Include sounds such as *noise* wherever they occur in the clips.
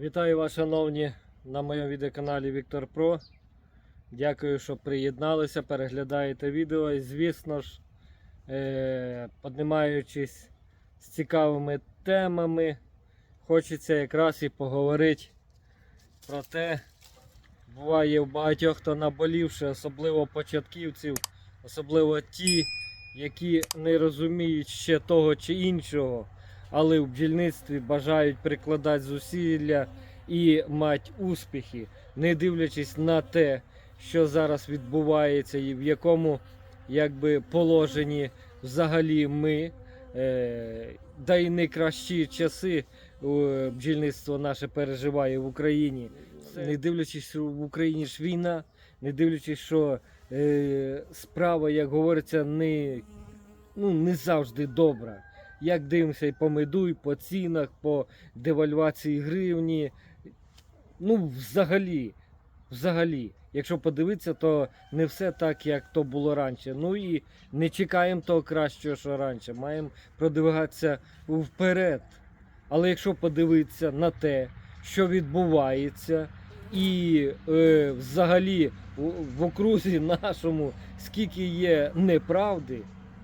Вітаю вас, шановні, на моєму відеоканалі Віктор Про. Дякую, що приєдналися, переглядаєте відео. І звісно ж, е- піднімаючись з цікавими темами, хочеться якраз і поговорити про те, буває в багатьох, хто наболівши, особливо початківців, особливо ті, які не розуміють ще того чи іншого, але в бджільництві бажають прикладати зусилля і мати успіхи, не дивлячись на те, що зараз відбувається і в якому якби, положенні взагалі ми. Е, да й найкращі часи е, бджільництво наше переживає в Україні. Не дивлячись, що в Україні ж війна, не дивлячись, що е, справа, як говориться, не, ну, не завжди добра. Як дивимося і по меду, і по цінах, по девальвації гривні. Ну, взагалі, взагалі, якщо подивитися, то не все так, як то було раніше. Ну і не чекаємо того кращого, що раніше. Маємо продвигатися вперед. Але якщо подивитися на те, що відбувається, і е, взагалі в, в окрузі нашому скільки є неправди,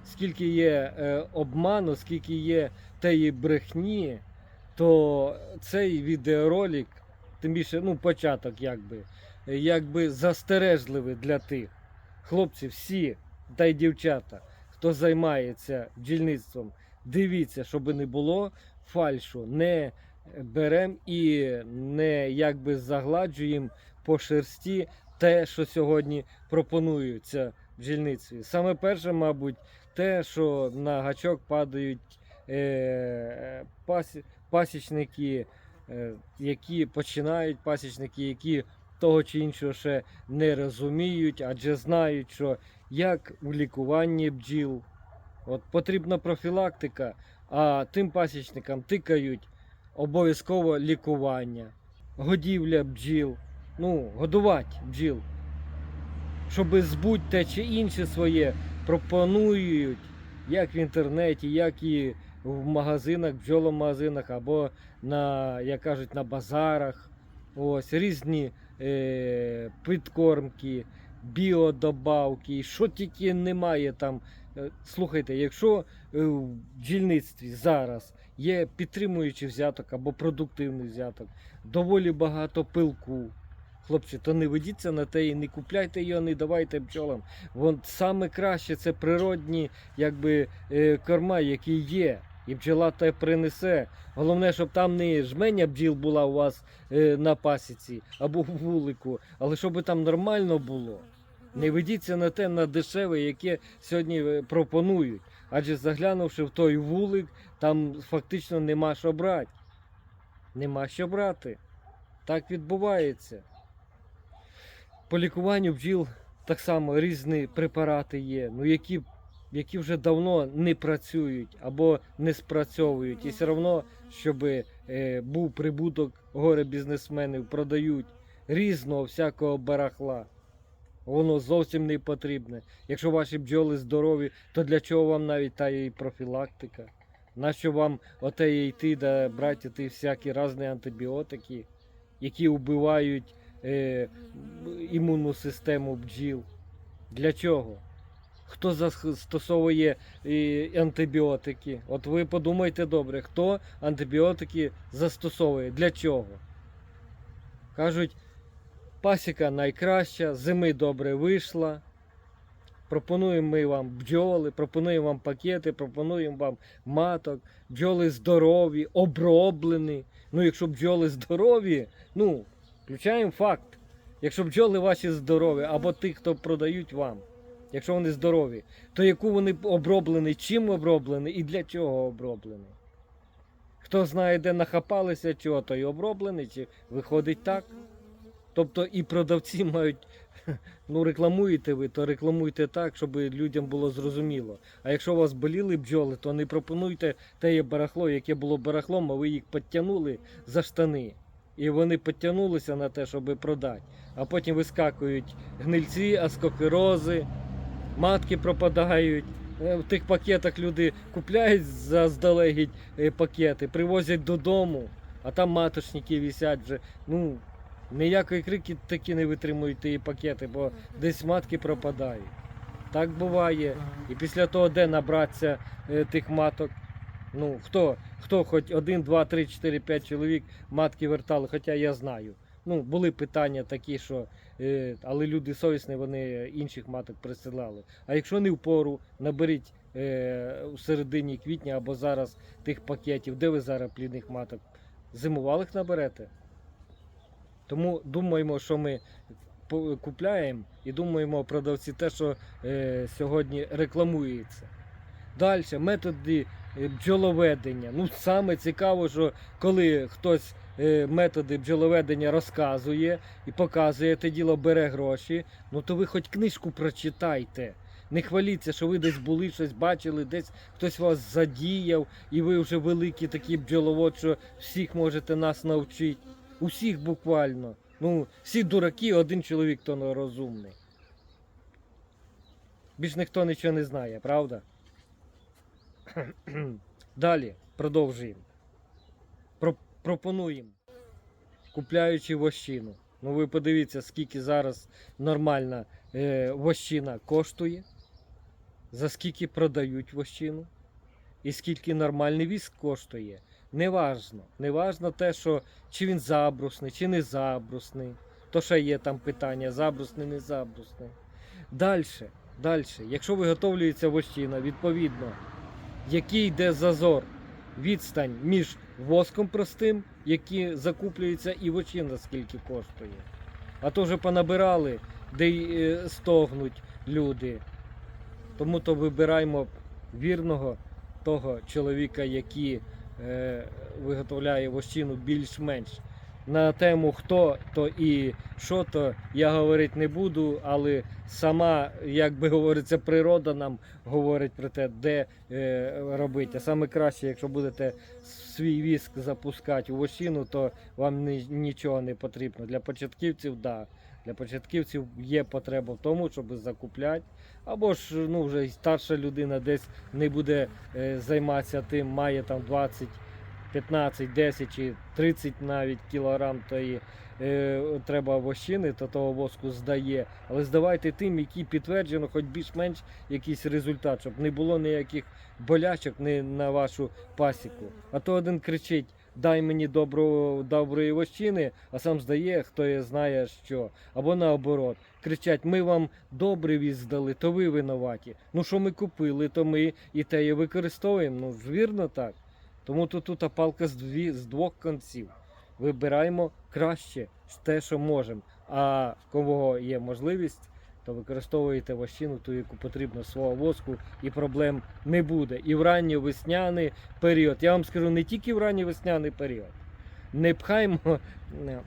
скільки є е, обману, скільки є теї брехні, то цей відеоролик, тим більше, ну, початок, якби, якби застережливий для тих хлопців, всі та й дівчата, хто займається бджільництвом, дивіться, щоб не було фальшу, не беремо і не якби загладжуємо по шерсті те, що сьогодні пропонується бджільництві. Саме перше, мабуть, те, що на гачок падають е, пасі, пасічники, е, які починають пасічники, які того чи іншого ще не розуміють, адже знають, що як у лікуванні бджіл, от потрібна профілактика, а тим пасічникам тикають обов'язково лікування, годівля бджіл, ну, годувати бджіл. Щоб збуть те чи інше своє пропонують, як в інтернеті, як і в магазинах, бджоломагазинах, або на, як кажуть, на базарах. Ось різні е, підкормки, біодобавки, що тільки немає там. Е, Слухайте, якщо е, в бджільництві зараз є підтримуючий взяток або продуктивний взяток, доволі багато пилку. Хлопці, то не ведіться на те і не купляйте його, не давайте бджолам. Вон саме краще це природні якби, е, корма, які є. І бджола те принесе. Головне, щоб там не жменя бджіл була у вас е, на пасіці або в вулику, але щоб там нормально було. Не ведіться на те на дешеве, яке сьогодні е, пропонують. Адже заглянувши в той вулик, там фактично нема що брати. Нема що брати. Так відбувається. По лікуванню бджіл так само різні препарати є, ну які, які вже давно не працюють або не спрацьовують. І все одно, щоб е, був прибуток горе бізнесменів, продають різного всякого барахла. Воно зовсім не потрібне. Якщо ваші бджоли здорові, то для чого вам навіть та і профілактика? Нащо вам оте йти да брати ті всякі різні антибіотики, які вбивають е, імунну систему бджіл? Для чого? Хто застосовує е, антибіотики? От ви подумайте добре, хто антибіотики застосовує? Для чого? Кажуть, пасіка найкраща, зими добре вийшла. Пропонуємо ми вам бджоли, пропонуємо вам пакети, пропонуємо вам маток, бджоли здорові, оброблені. Ну, якщо бджоли здорові, ну, включаємо факт. Якщо бджоли ваші здорові, або ті, хто продають вам, якщо вони здорові, то яку вони оброблені, чим оброблені і для чого оброблені? Хто знає, де нахапалися, чого, той оброблений, чи виходить так? Тобто і продавці мають, *laughs* ну рекламуєте ви, то рекламуйте так, щоб людям було зрозуміло. А якщо у вас боліли бджоли, то не пропонуйте те барахло, яке було барахлом, а ви їх підтягнули за штани. І вони підтягнулися на те, щоб продати. А потім вискакують гнильці, аскофірози, матки пропадають. Е, В тих пакетах люди купляють заздалегідь е, пакети, привозять додому. а там маточники висять вже. Ну, ніякої крики такі не витримують ті пакети, бо десь матки пропадають. Так буває. І після того, де набратися е, тих маток. Ну, хто, хто хоч один, два, три, чотири, п'ять чоловік матки вертали, хоча я знаю. Ну, були питання такі, що е, але люди совісні, вони інших маток присилали. А якщо не в пору, наберіть е, у середині квітня або зараз тих пакетів, де ви зараз плідних маток? Зимувалих наберете? Тому думаємо, що ми купляємо і думаємо продавці те, що е, сьогодні рекламується. Далі, методи бджоловедення. Ну, саме цікаво, що коли хтось е, методи бджоловедення розказує і показує те діло, бере гроші, ну то ви хоч книжку прочитайте. Не хваліться, що ви десь були, щось бачили, десь хтось вас задіяв, і ви вже великий такий бджоловод, що всіх можете нас навчити. Усіх буквально. Ну, всі дураки, один чоловік то розумний. Більш ніхто нічого не знає, правда? *clears throat* Далі продовжуємо. Пропонуємо. Купляючи вощину. Ну ви подивіться, скільки зараз нормальна е, вощина коштує, за скільки продають вощину, і скільки нормальний віск коштує. Неважно. Неважно те, що чи він забрусний, чи не забрусний. То ще є там питання, забрусний, не забрусний. Далі, далі. Якщо виготовлюється вощина, відповідно, який йде зазор, відстань між воском простим, який закуплюється, і вощина скільки коштує. А то вже понабирали, де й е, стогнуть люди. Тому то вибираємо вірного того чоловіка, який е, виготовляє вощину більш-менш. На тему хто то і що то я говорити не буду, але сама, як би говориться, природа нам говорить про те, де е, робити. Саме краще, якщо будете свій віск запускати у вощину, то вам ні, нічого не потрібно. Для початківців, да. Для початківців є потреба в тому, щоб закупляти. Або ж ну, вже старша людина десь не буде е, займатися тим, має там 20, 15, 10 чи 30 навіть кілограм тої е, треба вощини, то того воску здає. Але здавайте тим, які підтверджено, хоч більш-менш якийсь результат, щоб не було ніяких болячок не на вашу пасіку. А то один кричить. Дай мені доброго, доброї вощини, а сам здає, хто є знає що. Або наоборот, кричать: ми вам добрий віз здали, то ви винуваті. Ну що ми купили, то ми і те і використовуємо. Ну ж вірно так. Тому тут, тут палка з, дві, з двох кінців. Вибираємо краще те, що можемо. А в кого є можливість, то використовуєте вощину, ту, яку потрібно свого воску, і проблем не буде. І в ранньовесняний період. Я вам скажу, не тільки в ранньовесняний період. Не пхаймо.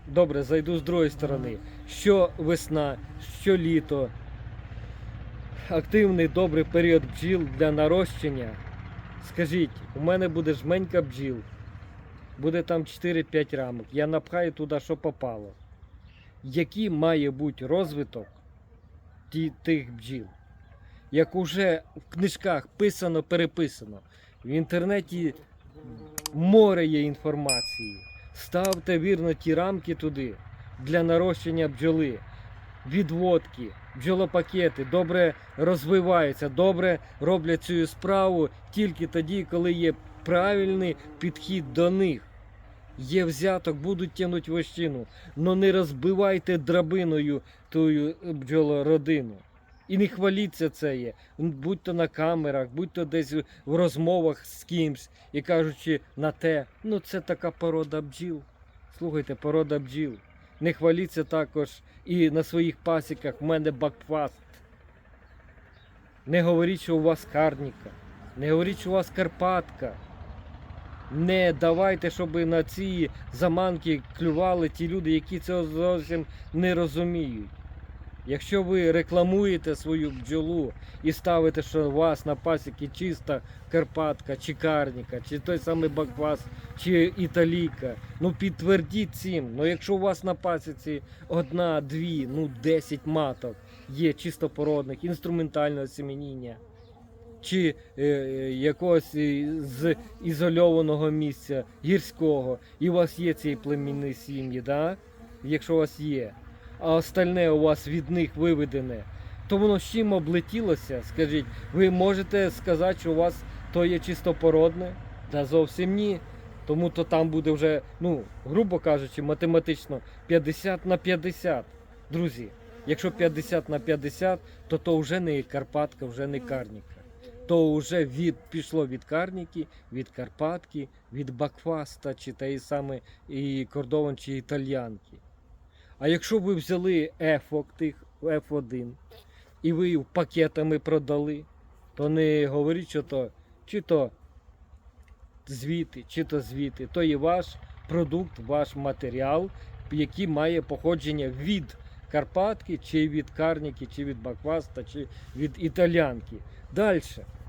Добре, зайду з другої сторони. Що весна, що літо. Активний добрий період бджіл для нарощення. Скажіть, у мене буде жменька бджіл. Буде там 4-5 рамок. Я напхаю туди, що попало. Який має бути розвиток тих бджіл? Як уже в книжках писано, переписано. В інтернеті море є інформації. Ставте вірно ті рамки туди для нарощення бджоли, відводки, бджолопакети добре розвиваються, добре роблять цю справу тільки тоді, коли є правильний підхід до них. Є взяток, будуть тягнути вощину, але не розбивайте драбиною ту бджолородину. І не хваліться це є. Будь то на камерах, будь то десь в розмовах з кимсь і кажучи на те, ну це така порода бджіл. Слухайте, порода бджіл. Не хваліться також і на своїх пасіках в мене бакфаст. Не говоріть, що у вас карніка. Не говоріть, що у вас Карпатка. Не давайте, щоб на ці заманки клювали ті люди, які цього зовсім не розуміють. Якщо ви рекламуєте свою бджолу і ставите, що у вас на пасіки чиста Карпатка, чи Карніка, чи той самий Баквас, чи Італійка, ну підтвердіть цим. Ну якщо у вас на пасіці одна, дві, ну 10 маток є чистопородних, інструментального семеніння, чи е, е, якогось з ізольованого місця, гірського, і у вас є ці племінні сім'ї, да? якщо у вас є, а остальне у вас від них виведене, то воно з чим облетілося? Скажіть, ви можете сказати, що у вас то є чистопородне? Та зовсім ні. Тому то там буде вже, ну, грубо кажучи, математично 50 на 50. Друзі, якщо 50 на 50, то то вже не Карпатка, вже не Карніка. То вже від, пішло від Карніки, від Карпатки, від Бакфаста, чи тієї саме і Кордован, чи Італьянки. А якщо ви взяли ефок тих F1 і ви їх пакетами продали, то не говоріть, що то чи то звіти, чи то звіти, то є ваш продукт, ваш матеріал, який має походження від Карпатки, чи від Карніки, чи від Бакваста, чи від Італянки. Далі.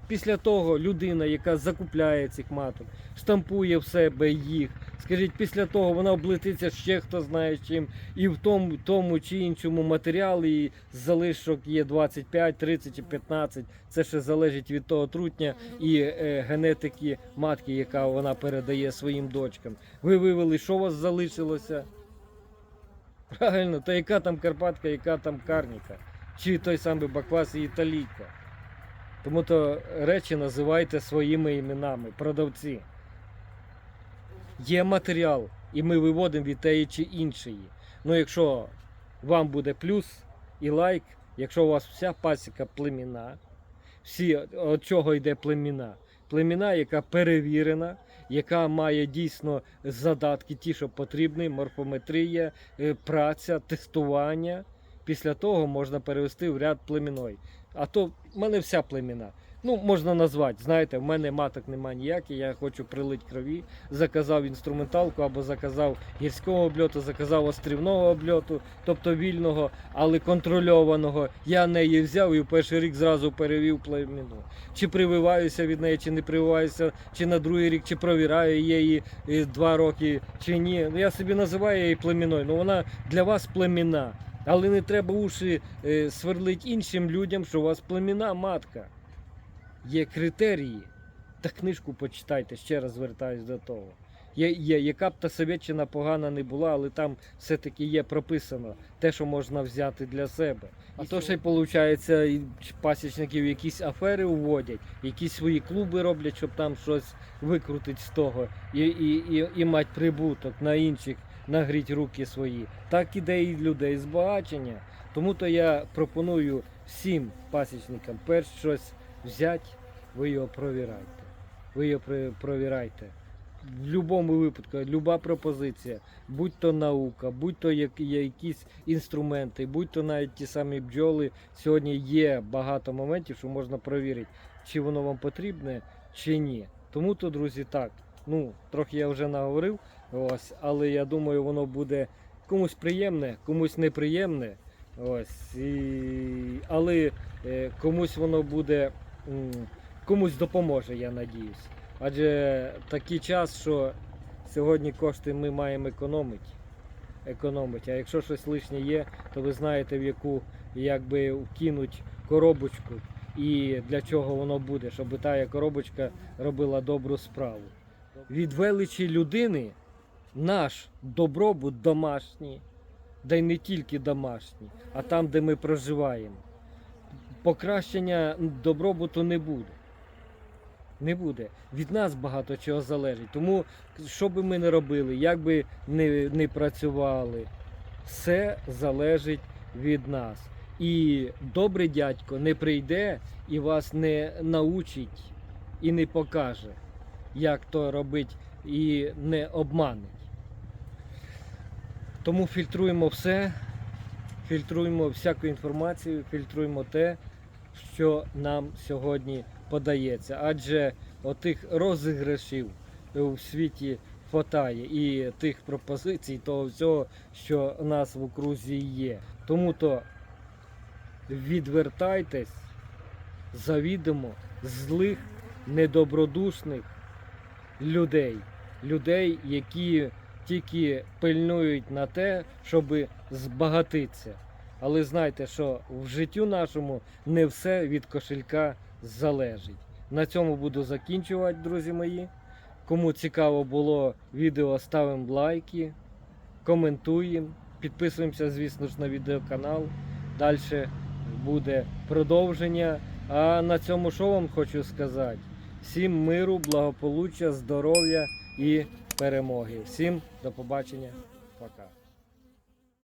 Після того людина, яка закупляє цих маток, штампує в себе їх. Скажіть, після того вона облетиться ще хто знає чим, і в тому, тому чи іншому матеріалі залишок є 25, 30 чи 15. Це ще залежить від того трутня і е, генетики матки, яка вона передає своїм дочкам. Ви вивели, що у вас залишилося? Правильно, то яка там Карпатка, яка там Карніка, чи той самий Баквас і Італійка. Тому то речі називайте своїми іменами, продавці. Є матеріал, і ми виводимо від тієї чи іншої. Ну, якщо вам буде плюс і лайк, якщо у вас вся пасіка племіна, всі від чого йде племіна? Племіна, яка перевірена, яка має дійсно задатки, ті, що потрібні, морфометрія, е, праця, тестування. Після того можна перевести в ряд племіной. А то в мене вся племіна. Ну, можна назвати, знаєте, в мене маток немає ніяких, я хочу прилить крові, заказав інструменталку або заказав гірського обльоту, заказав острівного обльоту, тобто вільного, але контрольованого. Я неї взяв і в перший рік зразу перевів племіну. Чи прививаюся від неї, чи не прививаюся, чи на другий рік, чи провіряю її два роки, чи ні. Ну, Я собі називаю її племіною, ну вона для вас племіна. Але не треба уші е, сверлить іншим людям, що у вас племіна матка. Є критерії. Та книжку почитайте, ще раз звертаюсь до того. Є, є, яка б та совєтчина погана не була, але там все-таки є прописано те, що можна взяти для себе. А то ще й виходить, і пасічників якісь афери уводять, якісь свої клуби роблять, щоб там щось викрутити з того і, і, і, і мати прибуток на інших, нагріть руки свої. Так іде і людей збагачення. Тому то я пропоную всім пасічникам перш щось взяти, ви його провірайте. Ви його провірайте. В будь-якому випадку, люба пропозиція, будь то наука, будь то як- якісь інструменти, будь то навіть ті самі бджоли. Сьогодні є багато моментів, що можна провірити, чи воно вам потрібне, чи ні. Тому то, друзі, так. Ну, трохи я вже наговорив, ось, але я думаю, воно буде комусь приємне, комусь неприємне. Ось, і... Але е, комусь воно буде, комусь допоможе, я надіюсь. Адже такий час, що сьогодні кошти ми маємо економити. економити. А якщо щось лишнє є, то ви знаєте, в яку якби вкинуть коробочку і для чого воно буде, щоб та коробочка робила добру справу. Від величі людини наш добробут домашній, да й не тільки домашній, а там, де ми проживаємо. Покращення добробуту не буде. Не буде. Від нас багато чого залежить. Тому, що би ми не робили, як би не, не працювали, все залежить від нас. І добрий дядько не прийде і вас не научить і не покаже, як то робить, і не обманить. Тому фільтруємо все, фільтруємо всяку інформацію, фільтруємо те, що нам сьогодні подається. Адже отих розіграшів у світі хватає і тих пропозицій, того всього, що у нас в окрузі є. Тому то відвертайтесь завідомо злих, недобродушних людей, людей, які тільки пильнують на те, щоб збагатитися. Але знайте, що в життю нашому не все від кошелька залежить. На цьому буду закінчувати, друзі мої. Кому цікаво було відео, ставимо лайки, коментуємо, підписуємося, звісно ж, на відеоканал. Далі буде продовження. А на цьому що вам хочу сказати? Всім миру, благополуччя, здоров'я і перемоги. Всім до побачення. Пока.